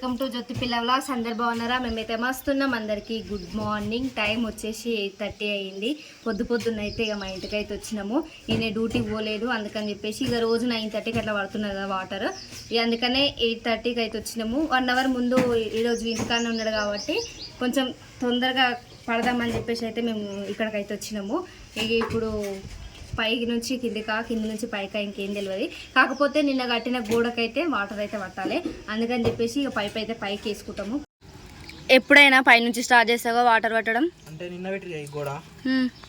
Welcome to జ్యోతి పిల్ల vlogs. అందరు బాగున్నారా? మేమైతే మస్తున్నాం. అందరికీ గుడ్ మార్నింగ్. టైం వచ్చేసి ఎయిట్ థర్టీ అయ్యింది పొద్దు పొద్దున్న అయితే ఇక మా ఇంటికి అయితే వచ్చినాము. ఈయన డ్యూటీకి పోలేదు. అందుకని చెప్పేసి ఇక రోజు నైన్ థర్టీకి అట్లా పడుతున్నారు కదా వాటర్. ఇక అందుకనే ఎయిట్ థర్టీకి అయితే వచ్చినాము. వన్ అవర్ ముందు ఈరోజు ఇంటికానే ఉన్నాడు కాబట్టి కొంచెం తొందరగా పడదామని చెప్పేసి అయితే మేము ఇక్కడికైతే వచ్చినాము. ఇక ఇప్పుడు పైకి నుంచి కిందికా కింది నుంచి పైకా ఇంకేం తెలియదు కాకపోతే నిన్న కట్టిన గోడకైతే వాటర్ అయితే పట్టాలి. అందుకని చెప్పేసి ఇక పైప్ అయితే పైకి వేసుకుంటాము. ఎప్పుడైనా పైనుంచి స్టార్ట్ చేస్తావా వాటర్ పట్టడం? అంటే నిన్న పెట్టి గోడ?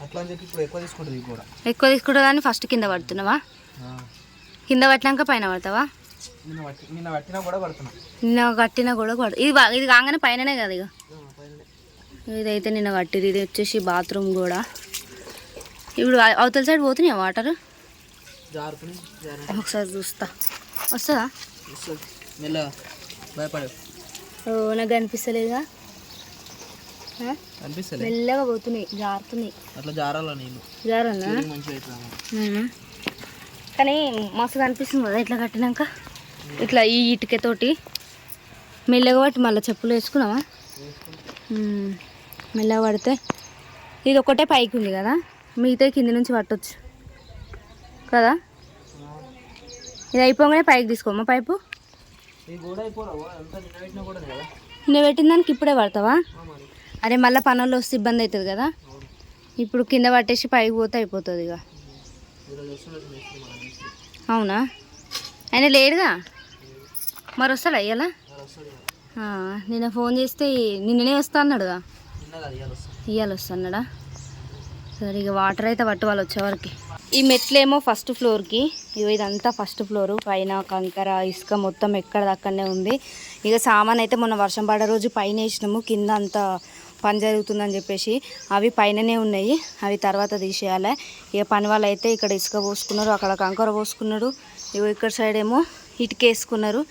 అట్లా అని చెప్పి ఇప్పుడు ఎక్కువ తీసుకుంటుంది ఈ గోడ. ఎక్కువ తీసుకుంటా కానీ ఫస్ట్ కింద పడుతున్నావా? కింద పట్టినాక పైన పడతావా? నిన్న పట్టినా కూడా పడుతున్నా. నిన్న కట్టిన కూడా పడు ఇది ఇది కాగానే పైననే కదా ఇక ఇదైతే నిన్న కట్టిరు ఇది వచ్చేసి బాత్రూమ్ కూడా ఇప్పుడు అవ- అవతల సైడ్ పోతున్నాయా వాటర్? ఒకసారి చూస్తా. వస్తుందా? నాకు కనిపిస్తలేదుగా. మెల్లగా పోతున్నాయి జారుతున్నాయి. అట్లా జారాల నీళ్ళు? జారన్నా. కానీ మస్తు కనిపిస్తుంది కదా ఇట్లా కట్టినాక? ఇట్లా ఈ ఇటుకతోటి. మెల్లగా పట్టి మళ్ళీ చెప్పులు వేసుకున్నావా. మెల్లగా పడితే. ఇది ఒకటే పైకి ఉంది కదా? మిగతా కింద నుంచి పట్టొచ్చు. కదా? ఇది అయిపోగానే పైకి తీసుకోమా పైపు? నేను పెట్టిన దానికి ఇప్పుడే పడతావా? అరే మళ్ళీ పనుల్లో వస్తే ఇబ్బంది అవుతుంది కదా? ఇప్పుడు కింద పట్టేసి పైకి పోతే అయిపోతుంది ఇక. అవునా? ఆయన లేడుగా? మరి వస్తాడా కదా. నిన్న ఫోన్ చేస్తే నిన్ననే వస్తా అన్నాడుగా? ఇవాళ ఇయ్యాల వస్తున్నాడా సరే ఇక వాటర్ అయితే పట్టు వాళ్ళు వచ్చేవరకు ఈ మెట్లేమో ఫస్ట్ ఫ్లోర్కి ఇగో ఇదంతా ఫస్ట్ ఫ్లోరు పైన కంకర ఇసుక మొత్తం ఎక్కడ దక్కడనే ఉంది. ఇక సామాన్ అయితే మొన్న వర్షం పడే రోజు పైన వేసినాము కింద అంతా పని జరుగుతుందని చెప్పేసి అవి పైననే ఉన్నాయి అవి తర్వాత తీసేయాలి. ఇక పని వాళ్ళు అయితే ఇక్కడ ఇసుక పోసుకున్నారు అక్కడ కంకర పోసుకున్నారు ఇగో ఇక్కడ సైడ్ ఏమో ఇటుకేసుకున్నారు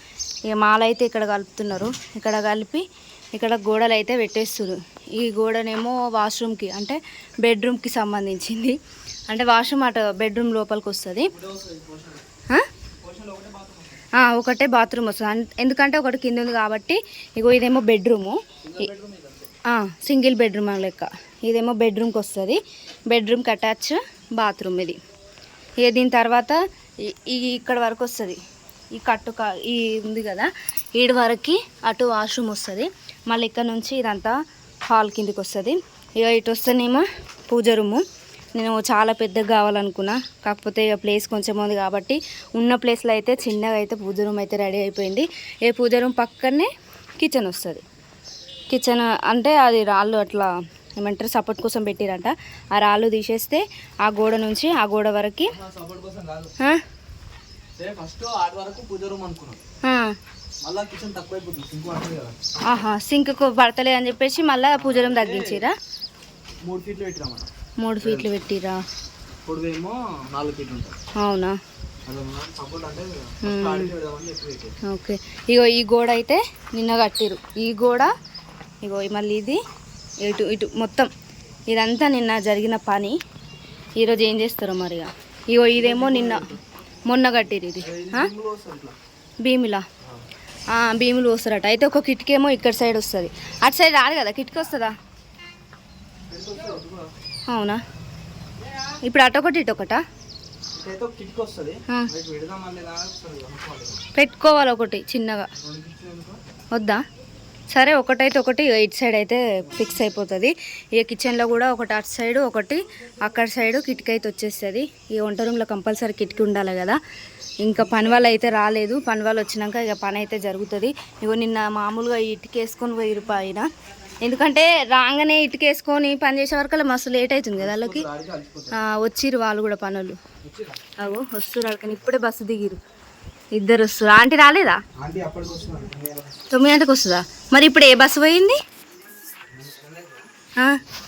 ఇక మాల అయితే ఇక్కడ కలుపుతున్నారు ఇక్కడ కలిపి ఇక్కడ గోడలు అయితే పెట్టేస్తున్నారు. ఈ గోడనేమో వాష్రూమ్కి అంటే బెడ్రూమ్కి సంబంధించింది. అంటే వాష్రూమ్ అటు బెడ్రూమ్ లోపలికి వస్తుంది ఒకటే బాత్రూమ్ వస్తుంది. ఎందుకంటే ఒకటి కింద ఉంది కాబట్టి ఇగో ఇదేమో బెడ్రూము. సింగిల్ బెడ్రూమ్ లెక్క. ఇదేమో బెడ్రూమ్కి వస్తుంది. బెడ్రూమ్కి అటాచ్ బాత్రూమ్ ఇది. ఇక దీని తర్వాత ఈ- ఇక్కడ వరకు వస్తుంది. ఈ కట్టు క- ఈ ఉంది కదా. ఈడు వరకు అటు వాష్రూమ్ వస్తుంది. మళ్ళీ ఇక్కడ నుంచి ఇదంతా హాల్ కిందికి వస్తుంది. ఇక ఇటు వస్తేనేమో పూజ రూము. నేను చాలా పెద్దగా కావాలనుకున్నా. కాకపోతే ఇక ప్లేస్ కొంచెం ఉంది కాబట్టి ఉన్న ప్లేస్లో అయితే చిన్నగా అయితే పూజ రూమ్ అయితే రెడీ అయిపోయింది. ఏ పూజ రూమ్ పక్కనే కిచెన్ వస్తుంది. కిచెన్ అంటే అది రాళ్ళు అట్లా ఏమంటారు సపోర్ట్ కోసం పెట్టిరంట. ఆ రాళ్ళు తీసేస్తే ఆ గోడ నుంచి ఆ గోడ వరకు ఆహా సింక్కు పడతలే అని చెప్పేసి మళ్ళీ పూజ రూమ్ తగ్గించిరా? మూడు ఫీట్లు పెట్టినా మనం. మూడు ఫీట్లు పెట్టిరా? పొడువేమో నాలుగు ఫీట్లు ఉంటుంది అవునా? ఓకే. ఇగో ఈ గోడ అయితే నిన్న కట్టిరు ఈ గోడ ఇగో మళ్ళీ ఇది ఇటు ఇటు మొత్తం. ఇదంతా నిన్న జరిగిన పని. ఈరోజు ఏం చేస్తారో మరిగా? ఇగో ఇదేమో నిన్న మొన్న కట్టిరు ఇది. భీమిలా? భీములు వస్తారట. అయితే ఒక కిటికేమో ఇక్కడ సైడ్ వస్తుంది. అటు సైడ్ రాదు కదా కిటికీ వస్తుందా? అవునా? ఇప్పుడు అటు ఒకటి ఇటు ఒకటా? ఇటైతే ఒక కిటికీ వస్తుంది. ఆ. అది పెడదాం లేదా వస్తుంది అనుకోవాలి పెట్టుకోవాలి ఒకటి చిన్నగా. వద్దా? సరే ఒకటైతే ఒకటి ఇటు సైడ్ అయితే ఫిక్స్ అయిపోతుంది. ఈ కిచెన్లో కూడా ఒకటి అటు సైడ్ ఒకటి అక్కడ సైడ్ కిటికీ అయితే వచ్చేస్తుంది. ఈ వంట రూమ్లో కంపల్సరీ కిటికీ ఉండాలి కదా. ఇంకా పని వాళ్ళు అయితే రాలేదు. పని వాళ్ళు వచ్చినాక ఇక పని అయితే జరుగుతుంది. ఇగో నిన్న మామూలుగా ఇటుక వేసుకొని పోయి పైన ఎందుకంటే రాగానే ఇటుక వేసుకొని పని చేసే వరకు మస్తు లేట్ అవుతుంది కదా వాళ్ళకి. వచ్చిర్రు వాళ్ళు కూడా పనులు. వచ్చిరా అగో వస్తున్నారు కానీ ఇప్పుడే బస్సు దిగిరు ఇద్దరు వస్తారు ఆంటీ రాలేదా? తొమ్మిది గంటలకు వస్తుందా? మరి ఇప్పుడు ఏ బస్సు పోయింది?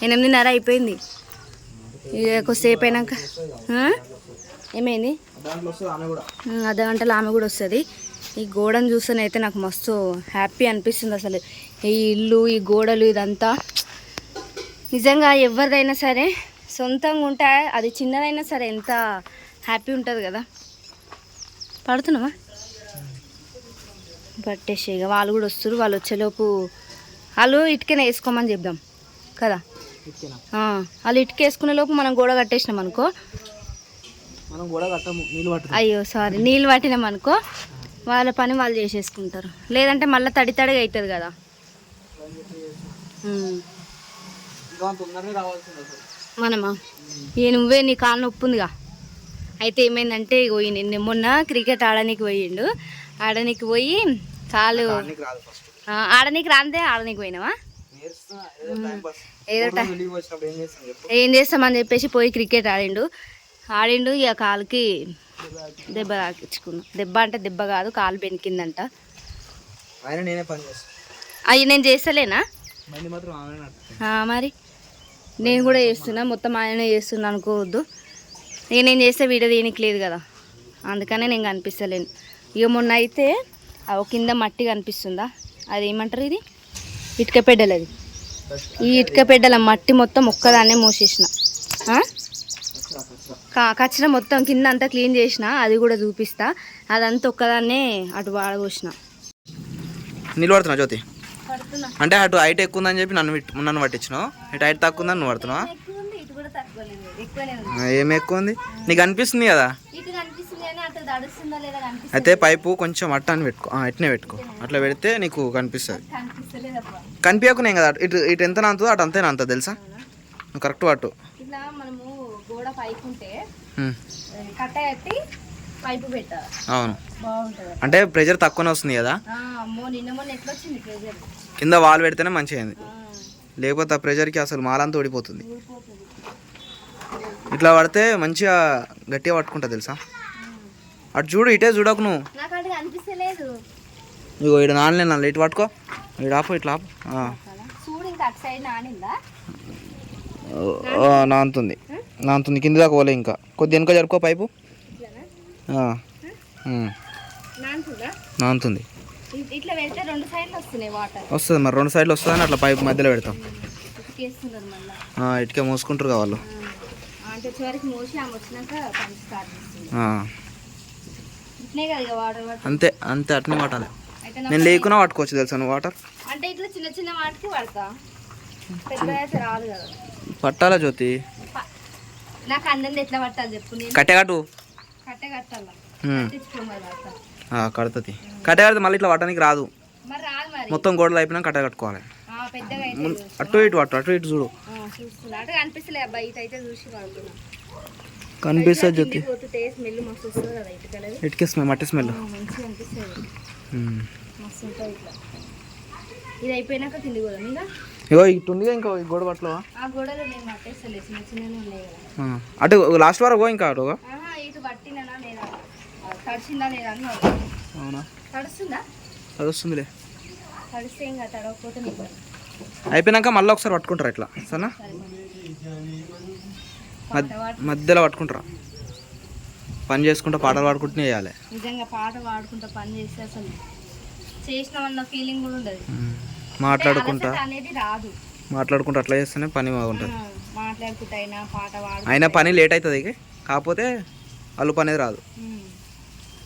ఎనిమిదిన్నర అయిపోయింది. ఇక కొద్దిసేపు అయినాక? ఏమైంది? అర్ధ గంటలో ఆమె కూడా వస్తుంది. ఈ గోడను చూస్తేనైతే నాకు మస్తు హ్యాపీ అనిపిస్తుంది అసలు. ఈ ఇల్లు ఈ గోడలు ఇదంతా. నిజంగా ఎవరిదైనా సరే సొంతంగా ఉంటే అది చిన్నదైనా సరే ఎంత హ్యాపీ ఉంటుంది కదా. పడుతున్నావా? పట్టేసి ఇక వాళ్ళు కూడా వస్తారు వాళ్ళు వచ్చేలోపు వాళ్ళు ఇటుకనే వేసుకోమని చెప్దాం. కదా? వాళ్ళు ఇటుక వేసుకునే లోపు మనం గోడ కట్టేసినాం అనుకో మనం కూడా కట్టము నీళ్ళు పట్టు అయ్యో సారీ నీళ్ళు పట్టినాం అనుకో వాళ్ళ పని వాళ్ళు చేసేసుకుంటారు. లేదంటే మళ్ళీ తడి తడిగా అవుతుంది కదా. మనమా? ఈ నువ్వే నీ కాలు నొప్పి ఉందిగా అయితే ఏమైందంటే నిన్న మొన్న క్రికెట్ ఆడనీకి పోయిండు. ఆడనీకి పోయి కాలు ఆడనీకి రాందే ఆడనీకి పోయినావా? ఏదో ఏం చేస్తామని చెప్పేసి పోయి క్రికెట్ ఆడిండు. ఆడిండు ఇక కాలుకి దెబ్బ తాకించుకున్నాం దెబ్బ అంటే దెబ్బ కాదు కాలు బెనికిందంట. ఆయన నేనే పని చేస్తాను అవి నేను చేస్తలేనా? మరి. నేను కూడా చేస్తున్నా మొత్తం ఆయనే చేస్తున్నా అనుకోవద్దు. ఇక నేను చేస్తే వీడియో తీయనికి లేదు కదా. అందుకనే నేను కనిపిస్తలేను. ఇక మొన్న అయితే కింద మట్టి కనిపిస్తుందా? అది ఏమంటారు ఇది? ఇటుక పెడ్డలు అది ఈ ఇటుక పెడ్డల మట్టి మొత్తం ఒక్కదాన్నే మోసేసిన? క- కచ్చిన మొత్తం కింద అంతా క్లీన్ చేసిన అది కూడా చూపిస్తా. అదంతా ఒక్కదాన్నే అటు వాడబోసిన. నీళ్ళు పడుతున్నా. జ్యోతి అంటే అటు హైట్ ఎక్కువ ఉందని చెప్పి నన్ను నన్ను పట్టించినావు? ఇటు హైట్ తక్కువ ఉందని నువ్వు పడుతున్నావా? ఎక్కువ ఉంది ఇటు కూడా తక్కువ లేదు ఎక్కువనే ఉంది. ఆ, ఏం ఎక్కువ ఉంది నీకు అనిపిస్తుంది కదా? అటు అయితే పైపు కొంచెం అట్ట అని పెట్టుకో. ఆ, ఇట్నే పెట్టుకో. అట్లా పెడితే నీకు కనిపిస్తుంది. కనిపించకునే కదా ఇటు ఇటు ఎంత నాంతుందో అటు అంతే నాంత తెలుసా? నువ్వు కరెక్ట్ పట్టు. గోడ పైపు ఉంటే కట్ట కట్టి పైపు పెట్టాలి. అవును. బాగుంటుంది. అంటే ప్రెషర్ తక్కువనే వస్తుంది కదా? అమ్మో నిన్న మొన్న ఎట్లా వచ్చింది ప్రెజర్ కింద వాల్ పెడితేనే మంచిగా అయింది. లేకపోతే ఆ ప్రెషర్కి అసలు మాలంతా ఓడిపోతుంది ఇట్లా పడితే మంచిగా గట్టిగా పట్టుకుంటా తెలుసా? అటు చూడు ఇటే చూడకు నువ్వు. ఇగో ఇటు నానలే నన్ను ఇటు పట్టుకో. ఇటు ఆపు ఇట్లా ఆపు. ఆ. చూడు ఇంకా అటు సైడ్ నానిందా? ఆ, నానుతుంది నానుతుంది కింద దాకా పోలే ఇంకా. కొద్ది వెనుక జరుపుకో పైపు. వాటర్. వస్తుంది మరి. రెండు సైడ్లు వస్తుందని అట్లా పైపు మధ్యలో పెడతాం. ఇటుకే మూసుకుంటారు కావాలి అంతే అంతే అట్నే పట్టాలి. నా నేను లేకున్నా పట్టుకోవచ్చు తెలుసా నువ్వు వాటర్? అంటే ఇట్లా చిన్న చిన్న వాటికి పడతా పెద్ద రాదు కదా. పట్టాలా జ్యోతి? నాకు అన్నం ఎట్లా పట్టాలి చెప్పు నేను. కట్టె కట్టు. కట్టాలా? కడుతుంది. కట్టె కడితే మళ్ళీ ఇట్లా పట్టడానికి రాదు. మొత్తం గోడలు అయిపోయినా కట్టె కట్టుకోవాలి. అటు ఇటు పట్టు అటు ఇటు చూడు. అటు ఇటు పడుతున్నా కనిపిస్తుంది జ్యోతి. ఇటుకే స్మెల్ మట్టి స్మెల్ ఇది అయిపోయినాక కింది పోదాం. ఇక ఇగో ఇటు ఉంది ఇంకా గోడ ఆ గోడలు నేను పట్టేస్తలే చిన్న చిన్నవి ఉన్నాయి కదా. అటు లాస్ట్ వరకు ఇంకా అటు ఇటు పట్టినా లేదా? ఆ, తడిసిందా లేదా. అవునా? తడుస్తుందా? అది వస్తుందిలే తడిస్తే ఇంకా తడవకపోతే నీకు అయిపోయినాక మళ్ళీ ఒకసారి పట్టుకుంటారు ఇట్లా? సరేనా? మధ్యలో పట్టుకుంటారా? పని చేసుకుంటా పాటలు పాడుకుంటూనే చేయాలి. నిజంగా పాట పాడుకుంటా పని చేస్తే అసలు చేసినామన్న ఫీలింగ్ కూడా ఉండదు. మాట్లాడుకుంటా. అనేది రాదు. మాట్లాడుకుంటూ అట్లా చేస్తేనే పని బాగుంటుంది. మాట్లాడుకుంటా అయినా పాట పాడు అయినా పని లేట్ అవుతుంది ఇక. కాకపోతే అల్లు పని రాదు.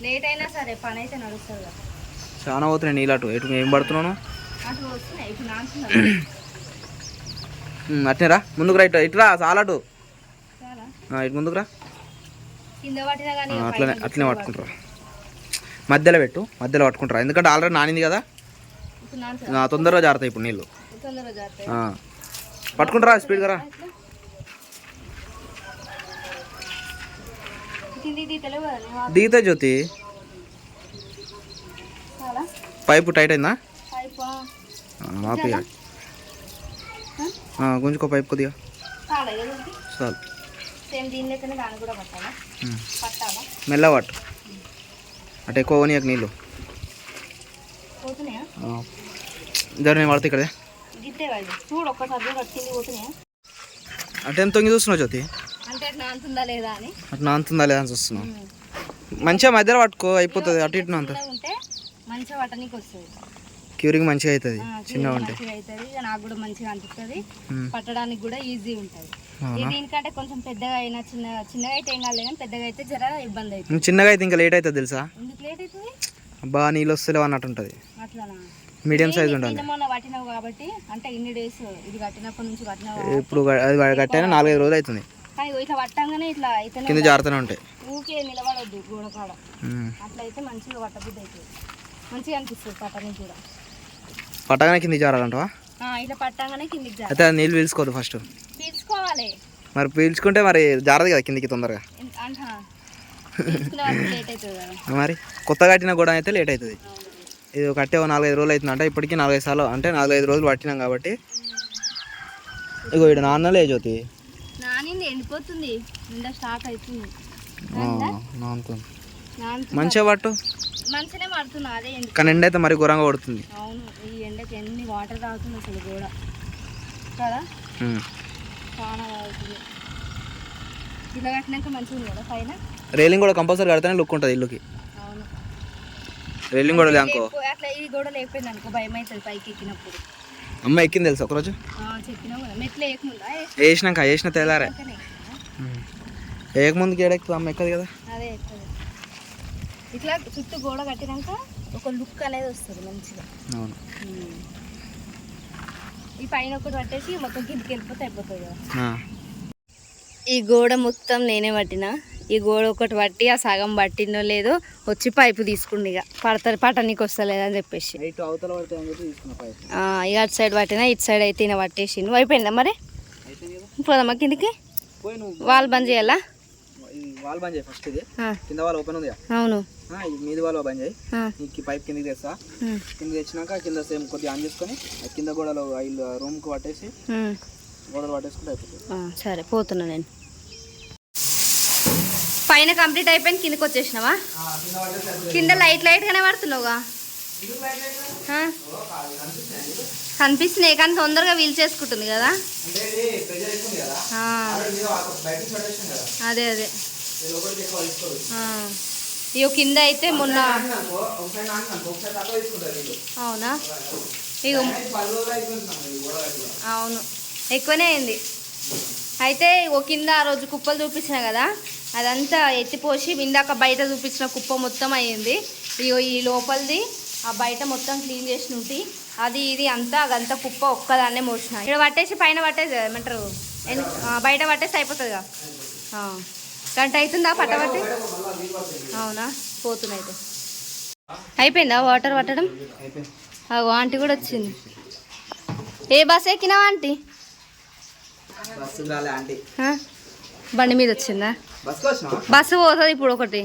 లేట్ అయినా సరే పని అయితే నడుస్తుంది కదా. చాలా పోతున్నాయి నీళ్ళు అటు ఎటు ఏం పడుతున్నాను అటు వస్తున్నాయి రా ముందుకు రా ఇటు ఇటు రా చాలా అటు. ఇటు ముందుకు రా. అట్లనే అట్లనే పట్టుకుంటారా మధ్యలో పెట్టు మధ్యలో పట్టుకుంటారా ఎందుకంటే ఆల్రెడీ నానింది కదా. తొందరగా జారుతాయి ఇప్పుడు నీళ్ళు. పట్టుకుంటారా స్పీడ్గా రా దిగితే జ్యోతి. పైపు టైట్ అయిందా? మాపి. గుంజుకో పైపు కొద్దిగా. చాలా కదా చాలు. సేమ్ దీని లెక్కనే దాన్ని కూడా పట్టాలా ఉమ్. పట్టాలా మెల్ల పట్టు అటు ఎక్కువ పోనీయకు నీళ్ళు ఇద్దరు నేను పడితే ఇక్కడే చూడు ఒక్కసారి అటు కింది పోతున్నాయా అటు ఎంత తొంగి చూస్తున్నావు జ్యోతి? అంటే నానుతుందా లేదా అని. అటు నాంతుందా లేదా అని చూస్తున్నావు. మంచిగా మధ్యలో పట్టుకో అయిపోతుంది. అటు ఇటు అంత మంచిగా పట్టనీకి వస్తుంది. క్యూరింగ్ మంచిగా అవుతుంది చిన్నగా ఉంటే. అవుతుంది నాకు కూడా మంచిగా అనిపిస్తుంది. పట్టడానికి కూడా ఈజీ ఉంటుంది. దీనికంటే కొంచెం పెద్దగా అయినా చిన్న చిన్నగా అయితే ఏం కాలేదు కానీ పెద్దగా అయితే జర ఇబ్బంది అవుతుంది. చిన్నగా అయితే ఇంకా లేట్ అవుతుంది తెలుసా? ఎందుకు లేట్ అవుతుంది? బాగా నీళ్ళు వస్తలేవు అన్నట్టు ఉంటుంది. అట్లానా? మీడియం సైజ్ ఉండాలి. నిన్న మొన్న పట్టినావు కాబట్టి అంటే ఇన్ని డేస్ ఇది కట్టినప్పటి నుంచి పట్టినావు ఇప్పుడు అది కట్టైనా నాలుగైదు రోజులు అవుతుంది కానీ ఇట్లా పట్టంగానే ఇట్లా అయితేనే కింద జారుతూనే ఉంటాయి. ఊకే నిలబడొద్దు గోడ కాడ. ఉమ్. అట్లా అయితే మంచిగా పట్టబుద్ధి అవుతుంది మంచిగా అనిపిస్తుంది కూడా. పట్టగానే కింద జారాలంటవా? ఆ, ఇట్లా పట్టంగానే కిందికి జా అయితే నీళ్ళు పీల్చుకోదు ఫస్ట్. పీల్చుకోవాలి. మరి పీల్చుకుంటే మరి జారదు కదా కిందికి తొందరగా. మరి కొత్త కట్టిన కూడా అయితే లేట్ అవుతుంది. ఇది కట్టే ఓ నాలుగైదు రోజులు అవుతుంది అంటే ఇప్పటికీ నాలుగైదు సార్లు అంటే నాలుగైదు రోజులు పట్టినాం కాబట్టి. ఇగో ఇక్కడ నాన్నలే జ్యోతి. ఎండిపోతుంది. అవుతుంది నానుతుంది. మంచిగా పట్టు. కానీ ఎండ అయితే మరి ఘోరంగా కొడుతుంది. అవును ఈ ఎండకి ఎన్ని వాటర్ తాగుతుంది అసలు కూడా కదా. చాలా తాగుతుంది ఇలా కట్టినాక మంచిగా ఉంది కదా పైన? రైలింగ్ కూడా కంపల్సరీ కడితేనే లుక్ ఉంటుంది ఇల్లుకి. రైలింగ్ కూడా లేకో లేకపో- అట్లా ఇది కూడా లేకపోయింది అనుకో భయం అవుతుంది పైకి ఎక్కినప్పుడు. అమ్మ ఎక్కింది తెలుసు ఒకరోజు? వేయకముందా వేసినాక వేసిన తెల్లారే? ఉమ్. వేయకముందుకి ఏడెక్కుతుంది అమ్మ ఎక్కదు కదా? అదే ఇట్లా చుట్టూ గోడ కట్టినాక ఒక లుక్ అనేది వస్తుంది మంచిగా. అవును. ఈ పైన ఒకటి పట్టేసి మొత్తం కిందికి వెళ్ళిపోతే అయిపోతుంది కదా. ఈ గోడ మొత్తం నేనే పట్టిన. ఈ గోడ ఒకటి పట్టి ఆ సగం పట్టినో లేదో వచ్చి పైపు తీసుకుంది ఇక. పడతారు పట్టనీకి వస్తలేదని చెప్పేసి. ఇక అటు సైడ్ పట్టినా ఇటు సైడ్ అయితే ఈయన పట్టేసి నువ్వు అయిపోయిందా మరి? అయితే కదా. పోదామా కిందికి? వాళ్ళు బంద్ చేయాలా? వాల్ బంద్ చేయి ఫస్ట్ ఇది. కింద వాల్ ఓపెన్ ఉంది అవును. మీది వాల్ బంద్ చేయి. నీకు పైప్ కిందకి తెస్తా. కింద తెచ్చినాక కింద సేమ్ కొద్దిగా ఆన్ చేసుకొని కింద గోడలో ఇల్లు రూమ్కి పట్టేసి. గోడలు పట్టేసుకుంటే అయిపోతుంది. సరే పోతున్నా నేను. పైన కంప్లీట్ అయిపోయింది కిందకి వచ్చేసినావా? కింద లైట్ లైట్గానే పడుతున్నావుగా? కనిపిస్తున్నాయి కానీ తొందరగా వీల్ చేసుకుంటుంది కదా? అదే అదే. ఇగో కింద అయితే మొన్న అవునా? ఇగో. అవును. ఎక్కువనే అయింది. అయితే ఓ కింద ఆ రోజు కుప్పలు చూపించిన కదా? అదంతా ఎత్తిపోసి ఇందాక బయట చూపించిన కుప్ప మొత్తం అయ్యింది. ఇగో ఈ లోపలిది ఆ బయట మొత్తం క్లీన్ చేసి ఉంటి. అది ఇది అంతా అదంతా కుప్ప ఒక్కదాన్నే మోసిన. ఇక్కడ పట్టేసి పైన పట్టేసి ఏమంటారు? బయట పట్టేసి అయిపోతుందిగా. గంట అవుతుందా పట్టబట్టి అవునా? పోతున్నాయి అయితే అయిపోయిందా వాటర్ పట్టడం? ఆ ఆంటీ కూడా వచ్చింది. ఏ బస్ ఎక్కినావా ఆంటీ? బండి మీద వచ్చిందా? బస్సు పోతుంది ఇప్పుడు ఒకటి.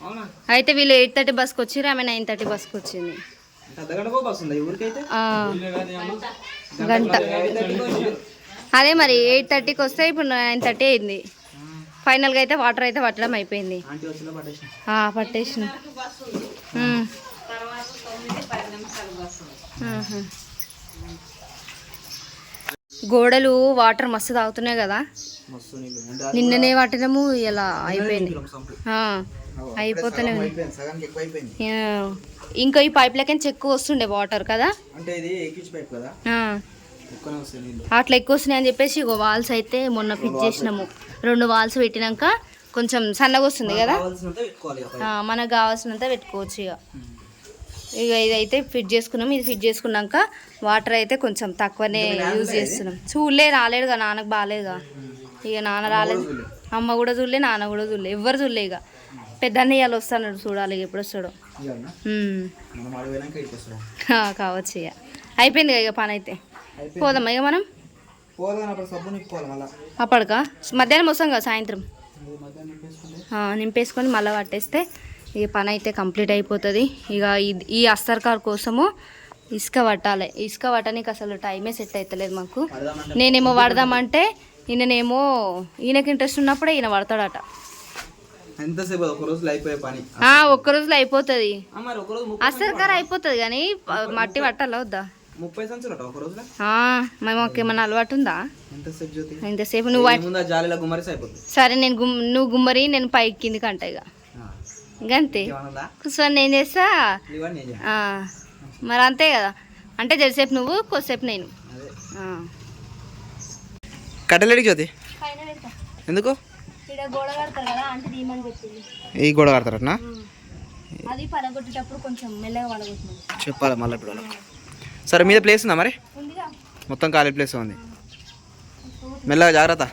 అవునా? అయితే వీళ్ళు ఎయిట్ థర్టీ బస్కి వచ్చిర్రు ఆమె నైన్ థర్టీ బస్కి వచ్చింది గంట. అదే మరి ఎయిట్ థర్టీకి వస్తే ఇప్పుడు నైన్ థర్టీ అయింది. ఫైనల్గా అయితే వాటర్ అయితే పట్టడం అయిపోయింది. పట్టేసిన ఆ, పట్టేసిన ఉమ్. ఆహా. గోడలు వాటర్ మస్తు తాగుతున్నాయి కదా. నిన్ననే పట్టినము ఇలా అయిపోయింది. సంపు. ఆ, అప్పుడే అయిపోతూనే సగం ఉంది. అయిపోయింది సగానికి ఎక్కువ అయిపోయింది ఆ, ఇంకా ఈ పైప్ లెక్కన ఎక్కువ వస్తుండే వాటర్ కదా. అట్లా ఎక్కువ వస్తున్నాయి అని చెప్పేసి ఇగో వాల్స్ అయితే మొన్న ఫిట్ చేసినాము. రెండు వాల్స్ పెట్టినాక కొంచెం సన్నగా వస్తుంది కదా. మనకు కావాల్సినంత పెట్టుకోవచ్చు ఇక. ఇక ఇదైతే ఫిట్ చేసుకున్నాం. ఇది ఫిట్ చేసుకున్నాక వాటర్ అయితే కొంచెం తక్కువనే యూజ్ చేస్తున్నాం. చూడలే రాలేడుగా నాన్నకు బాగాలేదుగా ఇక నాన్న రాలేదు. అమ్మ కూడా చూడలే నాన్న కూడా చూడలే. ఎవ్వరు చూడలే ఇక. పెద్ద అన్నయ్యాలు వస్తాడు చూడాలి ఇక ఎప్పుడు వస్తాడో. కావచ్చు ఇక. అయిపోయింది ఇక పని అయితే. పోదాం ఇక మనం? అప్పటికా? మధ్యాహ్నం వస్తాం కదా సాయంత్రం. నింపేసుకొని మళ్ళీ పట్టేస్తే ఈ పని అయితే కంప్లీట్ అయిపోతుంది. ఇక ఈ- ఈ అస్తర్ కార్ కోసము ఇసుక పట్టాలి. ఇసుక పట్టడానికి అసలు టైమే సెట్ అవుతలేదు మాకు. నేనేమో పడదామంటే ఈయననేమో ఈయనకి ఇంట్రెస్ట్ ఉన్నప్పుడే ఈయన పడతాడట. ఒక్క రోజులో అయిపోతుంది. ఆ, మరి ఒక రోజు ముప్పై అస్తర్ కార్ అయిపోతుంది కానీ మట్టి పట్టాలా వద్దా? ముప్పై సంవత్సరాలు అలవాటు ఉందా? ఎంతసేపు నువ్వు సరే నేను నువ్వు గుమ్మరి నేను పైకి కిందికి అంట ఇక. ఏమన్నా కూర్చొని నేను చేస్తా? మరి అంతే కదా. అంటే జరసేపు నువ్వు కొద్దిసేపు నేను. అదే. ఆ. కట్టలేడికి జ్యోతి? ఎందుకు? ఈ గోడ కడతారట్నా? అది పడగొట్టేటప్పుడు కొంచెం మెల్లగా పడగొట్టింది. చెప్పాలి మళ్ళీ ఇప్పుడు సరే మీద ప్లేస్ ఉందా మరి? ఉందిగా. మొత్తం ఖాళీ ప్లేస్ ఉంది. మెల్లగా జాగ్రత్త.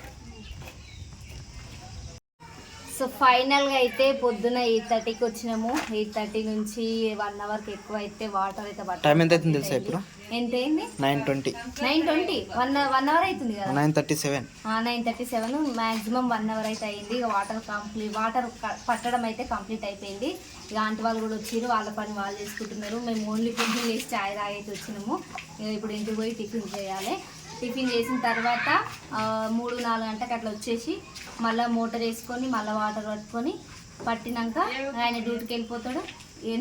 సో ఫైనల్గా అయితే పొద్దున ఎయిట్ థర్టీకి వచ్చినాము. ఎయిట్ థర్టీ నుంచి వన్ అవర్కి ఎక్కువ అయితే వాటర్ అయితే పట్టాలి టైం ఎంత అవుతుంది తెలుసా ఇప్పుడు? ఎంత అయింది? Nine twenty. Nine twenty? One one hour అవుతుంది కదా? Nine thirty seven. Nine thirty seven. Maximum one hour అయితే అయింది. ఇక వాటర్ కంప్లీట్ వాటర్ పట్టడం అయితే కంప్లీట్ అయిపోయింది. ఇక ఆంటీ వాళ్ళు కూడా వచ్చారు. వాళ్ళ పని వాళ్ళు చేసుకుంటున్నారు. మేము ఓన్లీ టిఫిన్ చేసి చాయ్ తాగైతే వచ్చినాము. ఇక ఇప్పుడు ఇంటికి పోయి టిఫిన్ చేయాలి. టిఫిన్ చేసిన తర్వాత మూడు నాలుగు గంటలకు అట్లా వచ్చేసి మళ్ళీ మోటార్ వేసుకొని మళ్ళీ వాటర్ పట్టుకొని పట్టినాక ఆయన డ్యూటీకి వెళ్ళిపోతాడు.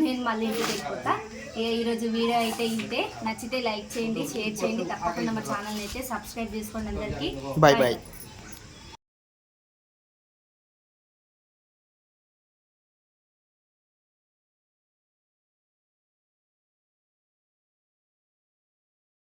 నేను మళ్ళీ ఇంటికి వెళ్ళిపోతా. ఈరోజు వీడియో అయితే ఇంతే. నచ్చితే లైక్ చేయండి షేర్ చేయండి. తప్పకుండా మా ఛానల్ అయితే సబ్స్క్రైబ్ చేసుకోండి అందరికీ. Bye bye.